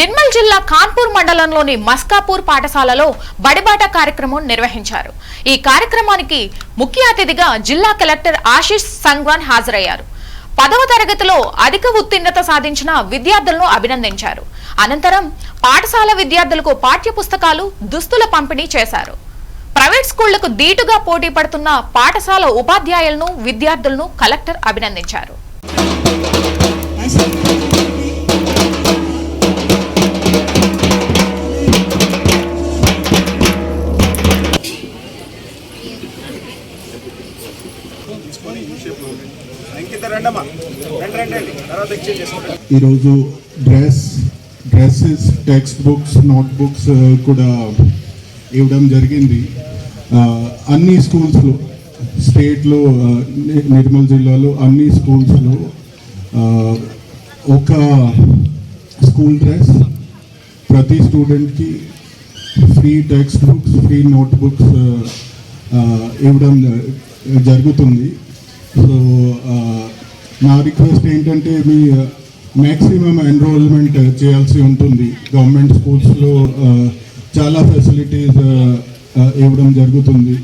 నిర్మల్ జిల్లా కాన్పూర్ మండలంలోని మస్కాపూర్ పాఠశాలలో బడిబాట కార్యక్రమం నిర్వహించారు. ఈ కార్యక్రమానికి ముఖ్య అతిథిగా జిల్లా కలెక్టర్ ఆశీష్ సంగ్వాన్ హాజరయ్యారు. పదవ తరగతిలో అధిక ఉత్తీర్ణత సాధించిన విద్యార్థులను అభినందించారు. అనంతరం పాఠశాల విద్యార్థులకు పాఠ్య పుస్తకాలు దుస్తుల పంపిణీ చేశారు. ప్రైవేట్ స్కూళ్ళకు ధీటుగా పోటీ పడుతున్న పాఠశాల ఉపాధ్యాయులను విద్యార్థులను కలెక్టర్ అభినందించారు. అంకిత తర్వాత ఎక్స్చేంజ్ చేసుకుంటాం ఈరోజు dress dresses text books note books uh, కూడా ఇవ్వడం జరిగింది. Uh, అన్ని స్కూల్స్లో స్టేట్లో uh, నిర్మల్ జిల్లాలో అన్ని స్కూల్స్లో ఒక స్కూల్ డ్రెస్ ప్రతి స్టూడెంట్కి free text books free note books ఇవ్వడం జరుగుతుంది. సో నా రిక్వెస్ట్ ఏంటంటే మీ మ్యాక్సిమం ఎన్రోల్మెంట్ చేయాల్సి ఉంటుంది. గవర్నమెంట్ స్కూల్స్లో చాలా ఫెసిలిటీస్ ఇవ్వడం జరుగుతుంది.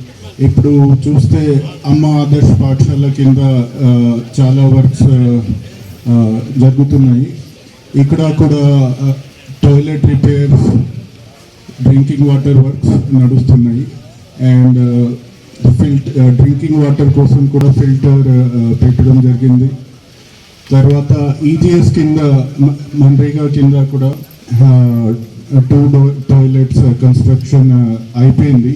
ఇప్పుడు చూస్తే అమ్మ ఆదర్శ పాఠశాల కింద చాలా వర్క్స్ జరుగుతున్నాయి. ఇక్కడ కూడా toilet repairs drinking water works నడుస్తున్నాయి. అండ్ ఫిల్టర్ డ్రింకింగ్ వాటర్ కోసం కూడా ఫిల్టర్ పెట్టడం జరిగింది. తర్వాత ఈజీఎస్ కింద మన్రేగా కింద కూడా టూ టాయిలెట్స్ కన్స్ట్రక్షన్ అయిపోయింది.